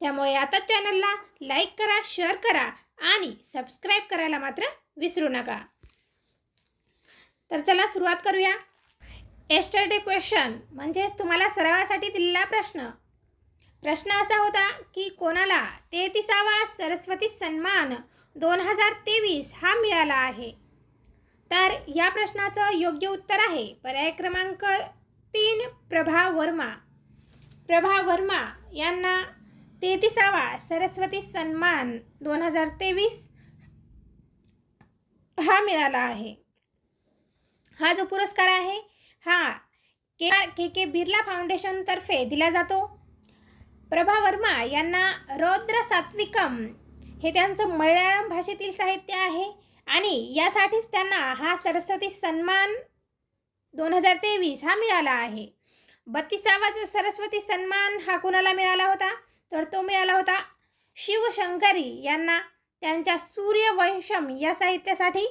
त्यामुळे आता चॅनलला लाईक करा शेअर करा आणि सबस्क्राईब करायला मात्र विसरू नका. तर चला सुरुवात करूया. एस्टरडे क्वेश्चन म्हणजेच तुम्हाला सरावासाठी दिलेला प्रश्न. प्रश्न असा होता की कोणाला तेहतीसावा सरस्वती सन्मान दोन हजार तेवीस हा मिळाला आहे? तर या प्रश्नाचं योग्य उत्तर आहे पर्याय क्रमांक तीन प्रभा वर्मा. प्रभा वर्मा यांना तेहतीसावा सरस्वती सन्मान दोन हजार तेवीस हा मिळाला आहे. हा जो पुरस्कार आहे हा के के के बिर्ला फाउंडेशनतर्फे दिला जातो. प्रभा वर्मा यांना रौद्र सात्विकम हे त्यांचं मल्याळम भाषेतील साहित्य आहे आणि यासाठीच त्यांना हा सरस्वती सन्मान दोन हजार तेवीस हा मिळाला आहे. बत्तीसावा जो सरस्वती सन्मान हा कुणाला मिळाला होता? तर तो मिळाला होता. शिवशंकरी यांना त्यांच्या सूर्यवंशम या साहित्यासाठी.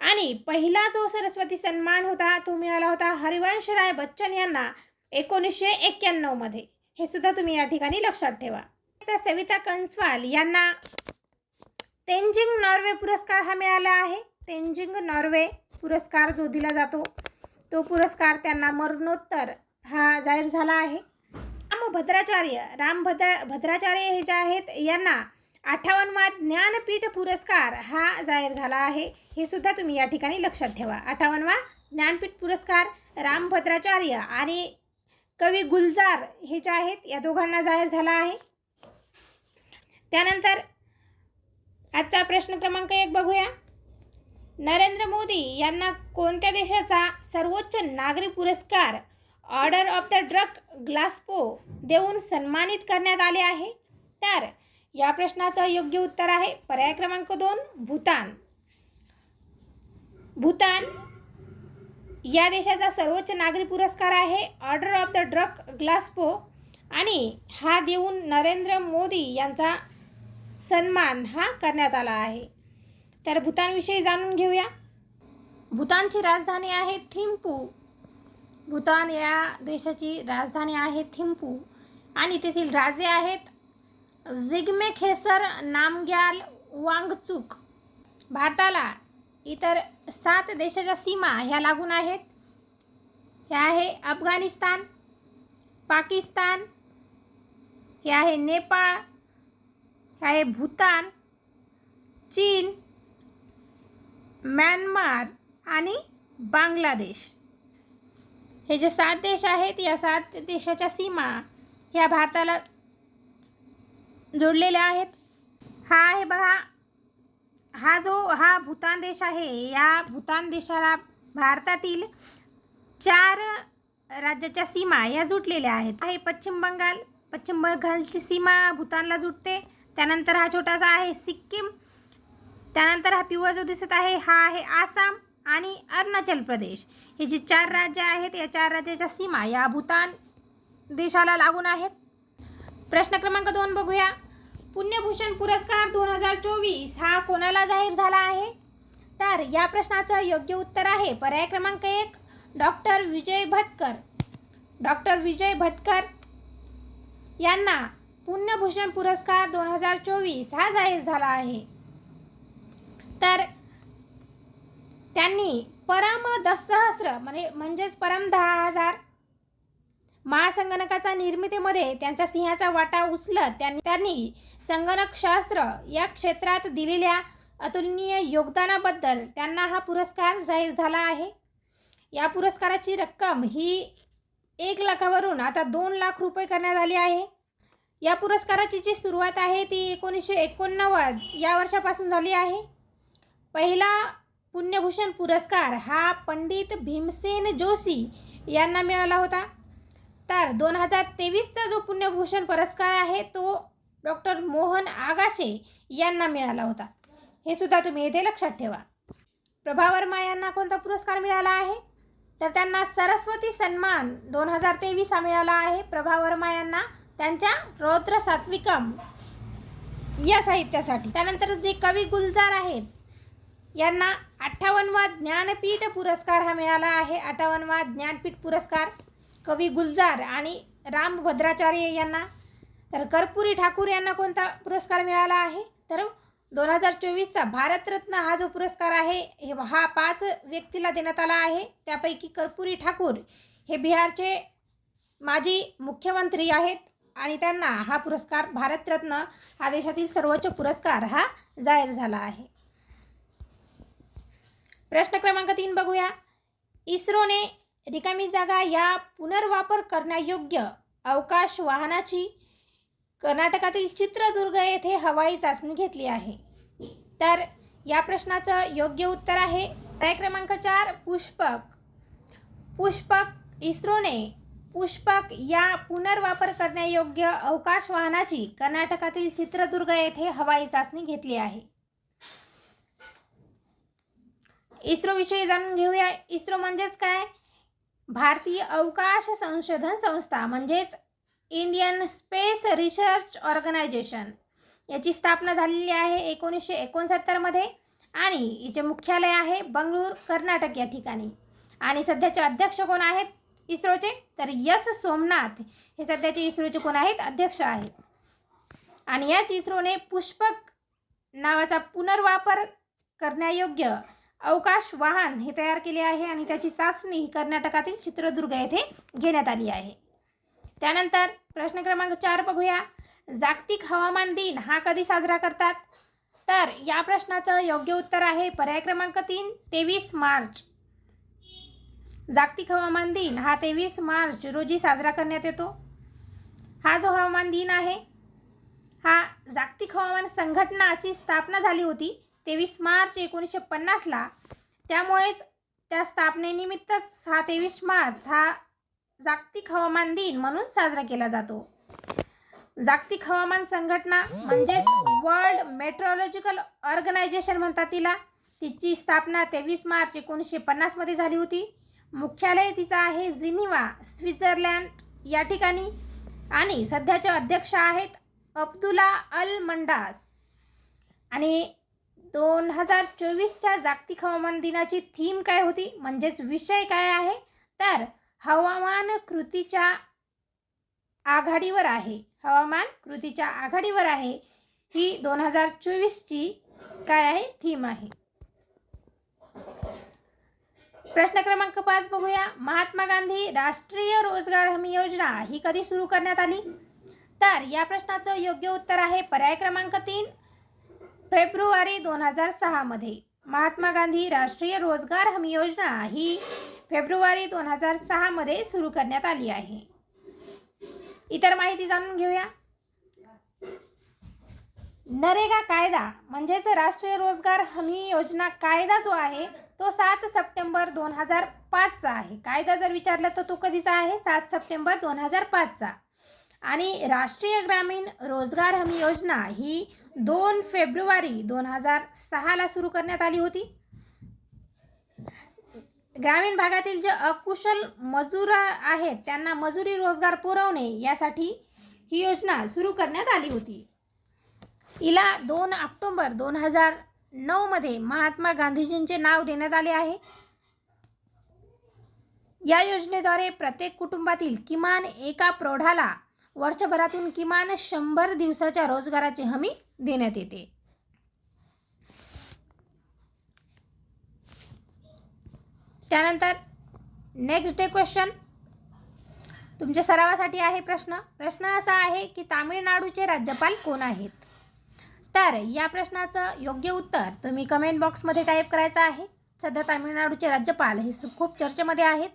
आणि पहिला जो सरस्वती सन्मान होता तो मिळाला होता हरिवंश राय बच्चन यांना एकोणीसशे एक्क्याण्णवमध्ये हे सुद्धा तुम्ही या ठिकाणी लक्षात ठेवा. तर सविता कंसवाल यांना तेंजिंग नॉर्वे पुरस्कार हा मिळाला आहे. तेंजिंग नॉर्वे पुरस्कार जो दिला जातो तो पुरस्कार त्यांना मरणोत्तर हा जाहीर झाला आहे. राम भद्राचार्य. राम भद्राचार्य हे जे आहेत यांना अठ्ठावन्नवा ज्ञानपीठ पुरस्कार हा जाहीर झाला आहे. हे सुद्धा तुम्ही या ठिकाणी लक्षात ठेवा. अठ्ठावन्नवा ज्ञानपीठ पुरस्कार राम भद्राचार्य आणि कवी गुलजार हे जे आहेत या दोघांना जाहीर झाला आहे. त्यानंतर आजचा प्रश्न क्रमांक एक बघूया. नरेंद्र मोदी यांना कोणत्या देशाचा सर्वोच्च नागरी पुरस्कार order of the Druk Gyalpo देऊन सन्मानित करण्यात आले आहे. तर या प्रश्नाचं योग्य उत्तर आहे पर्याय क्रमांक दोन भूतान. भूतान या देशाचा सर्वोच्च नागरी पुरस्कार आहे. Order of the Druk Gyalpo आणि हा देऊन नरेंद्र मोदी यांचा सन्मान हा करण्यात आला आहे. तर भूतानविषयी जाणून घेऊया. भूतानची राजधानी आहे थिम्पू. भूतान या देशाची राजधानी आहे थिम्पू. आणि तेथील राजे आहेत जिग्मे खेसर नामग्याल वांगचूक. भारताला इतर सात देशाच्या सीमा ह्या लागून आहेत. ह्या आहे अफगाणिस्तान पाकिस्तान हे आहे नेपाळ हे आहे भूतान चीन म्यानमार आणि बांगलादेश. हे जे सात देश आहेत या सात देशाच्या सीमा ह्या भारताला जोडलेल्या आहेत. हा आहे बघा हा जो हा भूतान देश आहे या भूतान देशाला भारतातील चार राज्याच्या सीमा या जुटलेल्या आहेत. आहे पश्चिम बंगाल पश्चिम बंगालची सीमा भूतानला जुटते. त्यानंतर हा छोटासा आहे सिक्कीम त्यानंतर हा पिवळा जो दिसत आहे हा आहे आसाम आणि अरुणाचल प्रदेश. हे जे चार राज्य आहेत या चार राज्याच्या सीमा या भूतान देशाला लागून आहेत. प्रश्न क्रमांक दोन बघूया. पुण्यभूषण पुरस्कार दोन हजार चोवीस हा कोणाला जाहीर झाला आहे? तर या प्रश्नाचं योग्य उत्तर आहे पर्याय क्रमांक एक डॉक्टर विजय भटकर. डॉक्टर विजय भटकर यांना पुण्यभूषण पुरस्कार दोन हजार चोवीस हा जाहीर झाला आहे. तर त्यांनी परम दसहस्र म्हणजे म्हणजेच परम दहा हजार महासंगणकाचा निर्मितीमध्ये त्यांच्या सिंहाचा वाटा उचलत त्यांनी त्यांनी संगणकशास्त्र या क्षेत्रात दिलेल्या अतुलनीय योगदानाबद्दल त्यांना हा पुरस्कार जाहीर झाला आहे. या पुरस्काराची रक्कम ही एक लाखावरून आता दोन लाख रुपये करण्यात आली आहे. या पुरस्काराची जी सुरुवात आहे ती एकोणीसशे एकोणनव्वद या वर्षापासून झाली आहे. पहिला पुण्यभूषण पुरस्कार हा पंडित भीमसेन जोशी यांना मिळाला होता. तर दोन हजार तेवीसचा जो पुण्यभूषण पुरस्कार आहे तो डॉक्टर मोहन आगाशे यांना मिळाला होता. हे सुद्धा तुम्ही येथे लक्षात ठेवा. प्रभा वर्मा यांना कोणता पुरस्कार मिळाला आहे? तर त्यांना सरस्वती सन्मान दोन हजार तेवीस हा मिळाला आहे. प्रभा वर्मा यांना त्यांच्या रौद्र सात्विकम या साहित्यासाठी. त्यानंतर जे कवी गुलजार आहेत यांना अठ्ठावन्नवा ज्ञानपीठ पुरस्कार हा मिळाला आहे. अठ्ठावन्नवा ज्ञानपीठ पुरस्कार कवी गुलजार आणि राम भद्राचार्य यांना तर कर्पुरी ठाकूर यांना कोणता पुरस्कार मिळाला आहे? तर दोन हजार चोवीसचा भारतरत्न हा जो पुरस्कार आहे हे हा पाच व्यक्तीला देण्यात आला आहे. त्यापैकी कर्पुरी ठाकूर हे बिहारचे माजी मुख्यमंत्री आहेत आणि त्यांना हा पुरस्कार भारतरत्न हा देशातील सर्वोच्च पुरस्कार हा जाहीर झाला आहे. प्रश्न क्रमांक तीन बघूया. इस्रोने रिकामी जागा या पुनर्वापर करण्यायोग्य अवकाश वाहनाची कर्नाटकातील चित्रदुर्ग येथे हवाई चाचणी घेतली आहे. तर या प्रश्नाचं योग्य उत्तर आहे. पर्याय क्रमांक चार पुष्पक. पुष्पक इस्रोने पुष्पक या पुनर्वापर करण्यायोग्य अवकाश वाहनाची कर्नाटकातील चित्रदुर्ग येथे हवाई चाचणी घेतली आहे. इस्रोविषयी जाणून घेऊया. इस्रो म्हणजेच काय? भारतीय अवकाश संशोधन संस्था म्हणजेच इंडियन स्पेस रिसर्च ऑर्गनायझेशन. याची स्थापना झालेली आहे एकोणीसशे एकोणसत्तरमध्ये आणि हिचे मुख्यालय आहे बंगळूर कर्नाटक या ठिकाणी. आणि सध्याचे अध्यक्ष कोण आहेत? इस्रोचे? तर यस सोमनाथ हे सध्याचे इस्रोचे कोण आहेत? अध्यक्ष आहेत. आणि याच इस्रोने पुष्पक नावाचा पुनर्वापर करण्यायोग्य अवकाश वाहन हे तयार केले आहे आणि त्याची चाचणी ही कर्नाटकातील चित्रदुर्ग येथे घेण्यात आली आहे. त्यानंतर प्रश्न क्रमांक चार बघूया. जागतिक हवामान दिन हा कधी साजरा करतात? तर या प्रश्नाचं योग्य उत्तर आहे पर्याय क्रमांक तीन तेवीस मार्च. जागतिक हवामान दिन हा तेवीस मार्च रोजी साजरा करण्यात येतो. हा जो हवामान दिन आहे हा जागतिक हवामान संघटनाची स्थापना झाली होती. तेवीस मार्च एकोणीसशे पन्नासला. त्यामुळेच त्या स्थापनेनिमित्तच हा तेवीस मार्च हा जागतिक हवामान दिन म्हणून साजरा केला जातो. जागतिक हवामान संघटना म्हणजेच वर्ल्ड मेट्रोलॉजिकल ऑर्गनायझेशन म्हणतात तिला. तिची स्थापना तेवीस मार्च एकोणीसशे पन्नासमध्ये झाली होती. मुख्यालय तिचं आहे जिनिवा स्वित्झर्लंड या ठिकाणी. आणि सध्याचे अध्यक्ष आहेत अब्दुला अल मंडास. आणि दोन हजार चोवीसच्या जागतिक हवामान दिनाची थीम काय होती? म्हणजेच विषय काय आहे? तर हवामान कृतीच्या आघाडीवर आहे. हवामान कृतीच्या आघाडीवर आहे. ही दोन हजार चोवीसची काय आहे? थीम आहे. प्रश्न क्रमांक पाच बघूया. महात्मा गांधी राष्ट्रीय रोजगार हमी योजना ही कधी सुरू करण्यात आली? तर या प्रश्नाचं योग्य उत्तर आहे पर्याय क्रमांक तीन. फेब्रुवारी दोन हजार सहामध्ये महात्मा गांधी राष्ट्रीय रोजगार हमी योजना ही फेब्रुवारी दोन हजार सहामध्ये सुरू करण्यात आली आहे. इतर माहिती जाणून घेऊया. नरेगा कायदा म्हणजेच राष्ट्रीय रोजगार हमी योजना कायदा जो आहे तो सात सप्टेंबर दोन हजार पाचचा आहे. कायदा जर विचारला तर तो कधीचा आहे? सात सप्टेंबर दोन हजार पाचचा. आणि राष्ट्रीय ग्रामीण रोजगार हमी योजना ही दोन फेब्रुवारी दोन हजार सहाला सुरू करण्यात आली होती. ग्रामीण भागातील जे अकुशल मजूर आहेत त्यांना मजुरी रोजगार पुरवणे यासाठी ही योजना सुरू करण्यात आली होती. हिला दोन ऑक्टोंबर दोन हजार नऊमध्ये महात्मा गांधीजींचे नाव देण्यात आले आहे. या योजनेद्वारे प्रत्येक कुटुंबातील किमान एका प्रौढाला वर्षभरातून किमान शंभर दिवसाच्या रोजगाराची हमी देण्यात येते. त्यानंतर नेक्स्ट डे क्वेश्चन तुमच्या सरावासाठी आहे प्रश्न. प्रश्न असा आहे की तामिळनाडूचे राज्यपाल कोण आहेत? तर या प्रश्नाचं योग्य उत्तर तुम्ही कमेंट बॉक्समध्ये टाईप करायचं आहे. सध्या तामिळनाडूचे राज्यपाल हे खूप चर्चेमध्ये आहेत.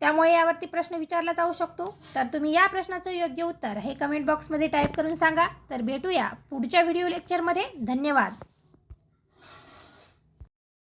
त्यामुळे यावरती प्रश्न विचारला जाऊ शकतो. तर तुम्ही या प्रश्नाचं योग्य उत्तर हे कमेंट बॉक्समध्ये टाईप करून सांगा. तर भेटूया पुढच्या व्हिडिओ लेक्चरमध्ये धन्यवाद.